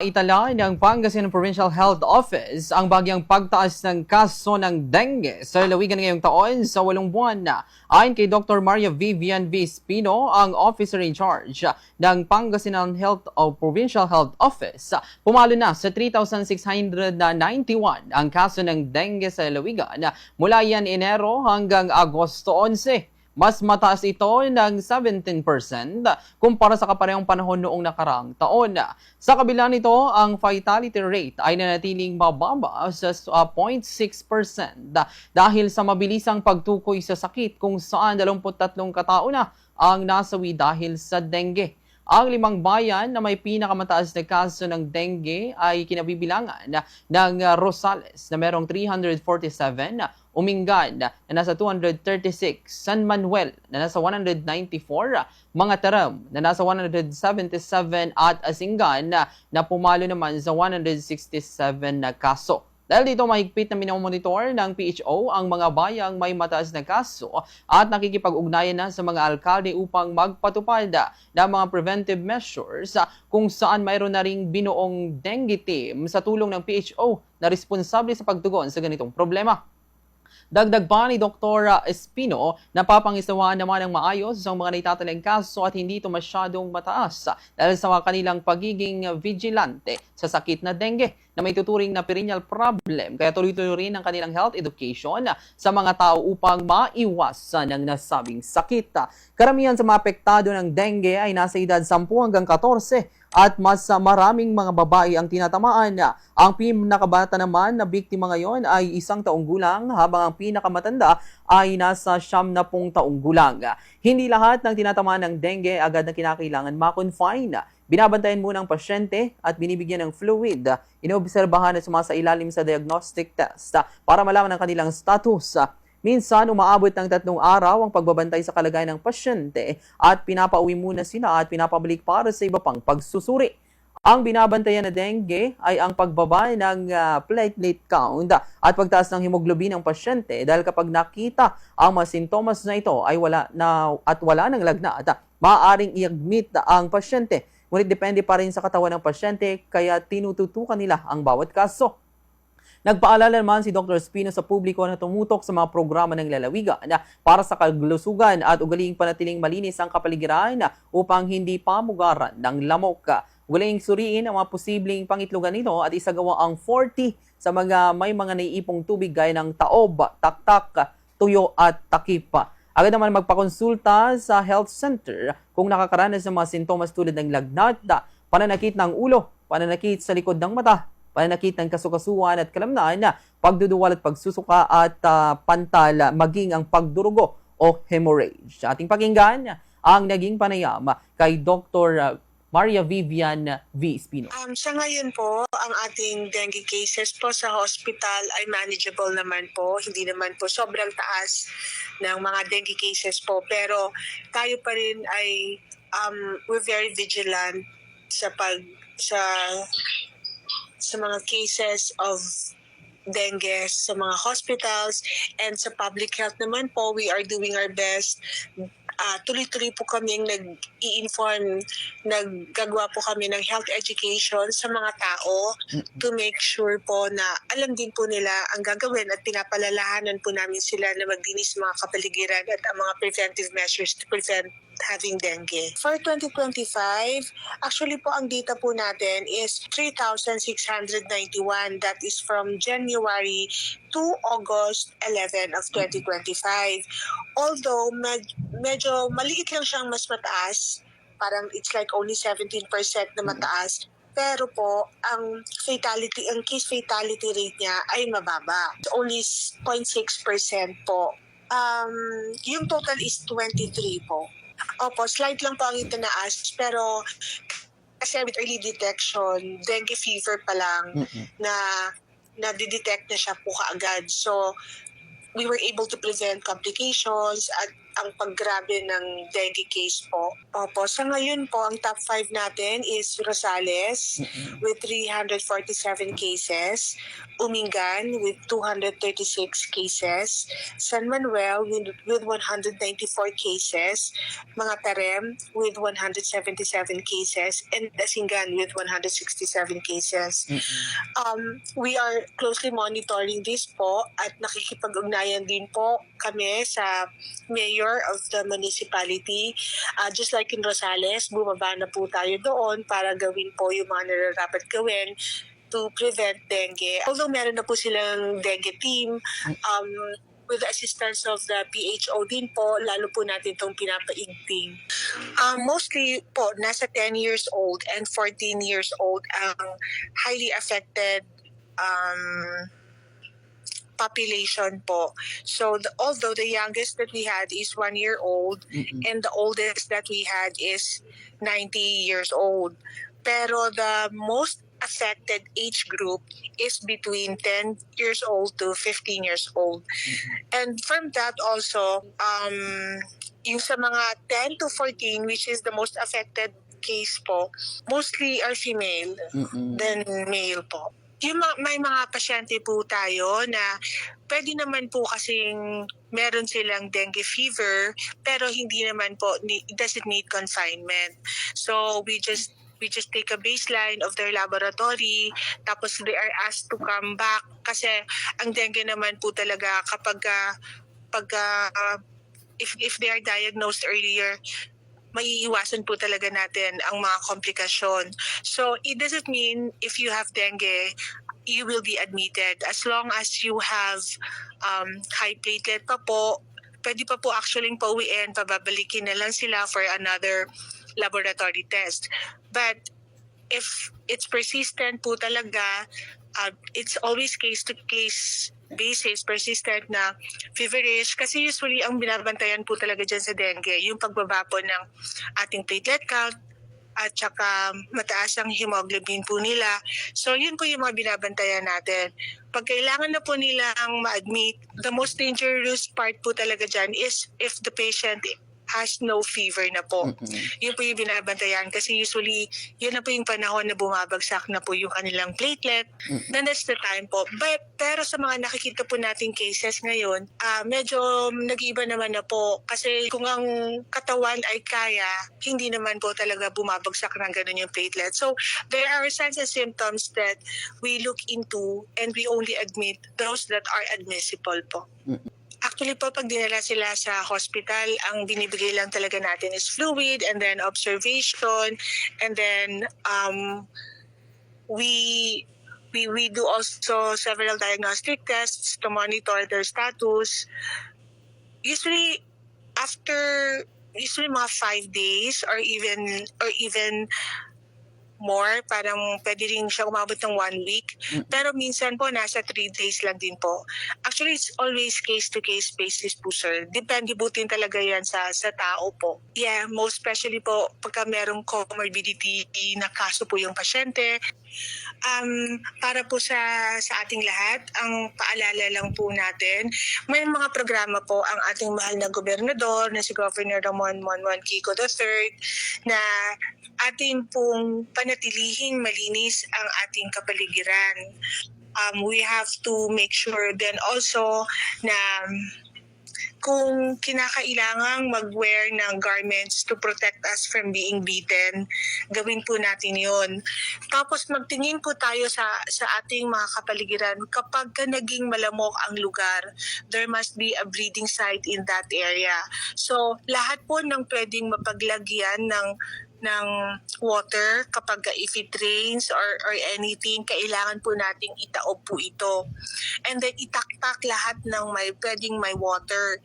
Itala ng Pangasinan Provincial Health Office ang bagyang pagtaas ng kaso ng dengue sa lalawigan ngayong taon sa walong buwan na. Ayon kay Dr. Maria Vivian V. Espino, ang officer in charge ng Pangasinan Health o Provincial Health Office, pumalo na sa 3,691 ang kaso ng dengue sa lalawigan mula yan Enero hanggang Agosto 11. Mas mataas ito ng 17% kumpara sa kaparehong panahon noong nakaraang taon. Sa kabila nito, ang fatality rate ay nanatiling mababa sa uh, 0.6% dahil sa mabilisang pagtukoy sa sakit kung saan 23 katao na ang nasawi dahil sa dengue. Ang limang bayan na may pinakamataas na kaso ng dengue ay kinabibilangan ng uh, Rosales na merong 347, Umingan na nasa 236, San Manuel na nasa 194, mga Taram na nasa 177 at Asingan na, na pumalo naman sa 167 na kaso. Dahil dito mahigpit na minomonitor ng PHO ang mga bayang may mataas na kaso at nakikipag-ugnayan na sa mga alkalde upang magpatupad ng mga preventive measures kung saan mayroon na ring binuong dengue team sa tulong ng PHO na responsable sa pagtugon sa ganitong problema. Dagdag pa ni Dr. Espino, napapangisawaan naman ng maayos ang mga naitatalang kaso at hindi ito masyadong mataas dahil sa kanilang pagiging vigilante sa sakit na dengue na may tuturing na perennial problem. Kaya tuloy-tuloy rin ang kanilang health education sa mga tao upang maiwasan ang nasabing sakit. Karamihan sa mga apektado ng dengue ay nasa edad 10 hanggang 14 at mas maraming mga babae ang tinatamaan. Ang pinakabata naman na biktima ngayon ay isang taong gulang habang ang pinakamatanda ay nasa siyam na pong taong gulang. Hindi lahat ng tinatamaan ng dengue agad na kinakailangan ma-confine. Binabantayan muna ang pasyente at binibigyan ng fluid. Inoobserbahan at sumasailalim sa diagnostic test para malaman ang kanilang status. Minsan, umaabot ng tatlong araw ang pagbabantay sa kalagayan ng pasyente at pinapauwi muna sila at pinapabalik para sa iba pang pagsusuri. Ang binabantayan na dengue ay ang pagbaba ng uh, platelet count at pagtaas ng hemoglobin ng pasyente dahil kapag nakita ang mga sintomas na ito ay wala na at wala ng lagnat, maaaring i-admit ang pasyente. Ngunit depende pa rin sa katawan ng pasyente kaya tinututukan nila ang bawat kaso. Nagpaalala naman si Dr. Espino sa publiko na tumutok sa mga programa ng lalawigan para sa kaglusugan at ugaling panatiling malinis ang kapaligiran upang hindi pamugaran ng lamok. Ugaling suriin ang mga posibleng pangitlugan nito at isagawa ang 40 sa mga may mga naiipong tubig gaya ng taob, taktak, tuyo at takip. Agad naman magpakonsulta sa health center kung nakakaranas ng mga sintomas tulad ng lagnat, pananakit ng ulo, pananakit sa likod ng mata, pananakit ng kasukasuan at kalamnaan, pagduduwal at pagsusuka at uh, pantal, maging ang pagdurugo o hemorrhage. Ating pakinggan ang naging panayam kay Dr. Maria Vivian V. Espino. Um, sa ngayon po, ang ating dengue cases po sa hospital ay manageable naman po. Hindi naman po sobrang taas ng mga dengue cases po. Pero tayo pa rin ay um, we're very vigilant sa pag sa sa mga cases of dengue sa mga hospitals and sa public health naman po we are doing our best. Uh, tuloy-tuloy po kaming nag-i-inform, naggagawa po kami ng health education sa mga tao to make sure po na alam din po nila ang gagawin at pinapalalahanan po namin sila na magdinis mga kapaligiran at ang mga preventive measures to prevent having dengue. For 2025, actually po ang data po natin is 3,691. That is from January to August 11 of 2025. Although med- medyo maliit lang siyang mas mataas, parang it's like only 17% na mataas, pero po ang fatality ang case fatality rate niya ay mababa. Only 0.6% po. Um, yung total is 23 po. Opo, slight lang po ang itinaas, pero kasi with early detection, dengue fever pa lang na na-detect na siya po kaagad. So, we were able to prevent complications at ang paggrabe ng dengue case po. Opo, sa ngayon po, ang top 5 natin is Rosales with 347 cases, Umingan with 236 cases, San Manuel with, with 194 cases, mga Tarem with 177 cases, and Dasingan with 167 cases. Um, we are closely monitoring this po at nakikipag-ugnayan din po kami sa mayor of the municipality. Uh, just like in Rosales, bumaba na po tayo doon para gawin po yung mga nararapat gawin to prevent dengue. Although meron na po silang dengue team, um, with the assistance of the PHO din po, lalo po natin itong pinapaigting. Um, mostly po, nasa 10 years old and 14 years old ang highly affected um, population po. So the, although the youngest that we had is one year old Mm-mm. and the oldest that we had is 90 years old. Pero the most affected age group is between 10 years old to 15 years old. And from that also, um, yung sa mga 10 to 14, which is the most affected case po, mostly are female Mm-mm. than male po. Yung ma- may mga pasyente po tayo na pwede naman po kasing meron silang dengue fever pero hindi naman po doesn't need confinement. So we just we just take a baseline of their laboratory tapos they are asked to come back kasi ang dengue naman po talaga kapag ah, pag ah, if if they are diagnosed earlier maiiwasan po talaga natin ang mga komplikasyon. So it doesn't mean if you have dengue, you will be admitted. As long as you have um, high platelet pa po, pwede pa po actually pauwiin, pababalikin na lang sila for another laboratory test. But if it's persistent po talaga, uh, it's always case to case basis, persistent na feverish. Kasi usually ang binabantayan po talaga dyan sa dengue, yung pagbaba po ng ating platelet count, at saka mataas ang hemoglobin po nila. So yun po yung mga binabantayan natin. Pag kailangan na po nilang ma-admit, the most dangerous part po talaga dyan is if the patient has no fever na po. Mm-mm. Yun po yung binabantayan kasi usually yun na po yung panahon na bumabagsak na po yung kanilang platelet. Mm. Then that's the time po. But, pero sa mga nakikita po nating cases ngayon, ah medyo nag-iiba naman na po kasi kung ang katawan ay kaya, hindi naman po talaga bumabagsak ng ganun yung platelet. So there are signs and symptoms that we look into and we only admit those that are admissible po. Actually po, pag dinala sila sa hospital, ang binibigay lang talaga natin is fluid and then observation and then um, we we we do also several diagnostic tests to monitor their status. Usually after usually mga five days or even or even more, parang pwede rin siya umabot ng one week. Mm. Pero minsan po, nasa three days lang din po. Actually, it's always case-to-case basis po, sir. Depende po din talaga yan sa, sa tao po. Yeah, most especially po, pagka merong comorbidity na kaso po yung pasyente, um, para po sa sa ating lahat, ang paalala lang po natin, may mga programa po ang ating mahal na gobernador na si Governor Ramon Monmon Kiko III na atin pong panatilihing malinis ang ating kapaligiran. Um, we have to make sure then also na kung kinakailangang mag-wear ng garments to protect us from being beaten, gawin po natin yon. Tapos magtingin po tayo sa sa ating mga kapaligiran. Kapag ka naging malamok ang lugar, there must be a breeding site in that area. So lahat po ng pwedeng mapaglagyan ng ng water kapag ka if it rains or, or anything, kailangan po nating itaob po ito. And then itaktak lahat ng may pwedeng may water.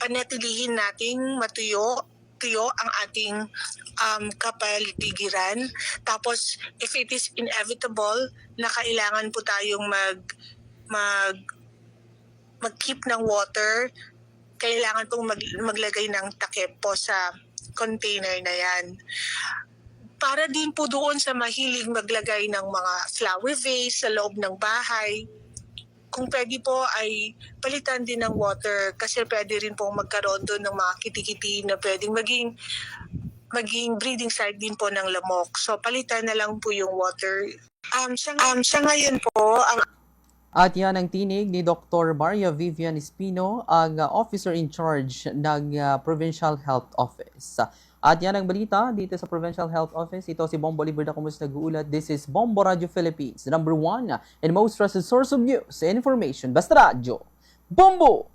Panatilihin nating matuyo tuyo ang ating um, kapaligiran. Tapos, if it is inevitable na kailangan po tayong mag mag mag-keep ng water, kailangan pong mag, maglagay ng takip po sa container na yan. Para din po doon sa mahilig maglagay ng mga flower vase sa loob ng bahay, kung pwede po ay palitan din ng water kasi pwede rin pong magkaroon doon ng mga kitikiti na pwedeng maging maging breeding site din po ng lamok. So palitan na lang po yung water. Um, sa, um, sa ngayon po, ang At yan ang tinig ni Dr. Maria Vivian Espino, ang uh, officer in charge ng uh, Provincial Health Office. At yan ang balita dito sa Provincial Health Office. Ito si Bombo Liberda Kumus nag-uulat. This is Bombo Radio Philippines, number one and most trusted source of news information. Basta radyo. Bombo!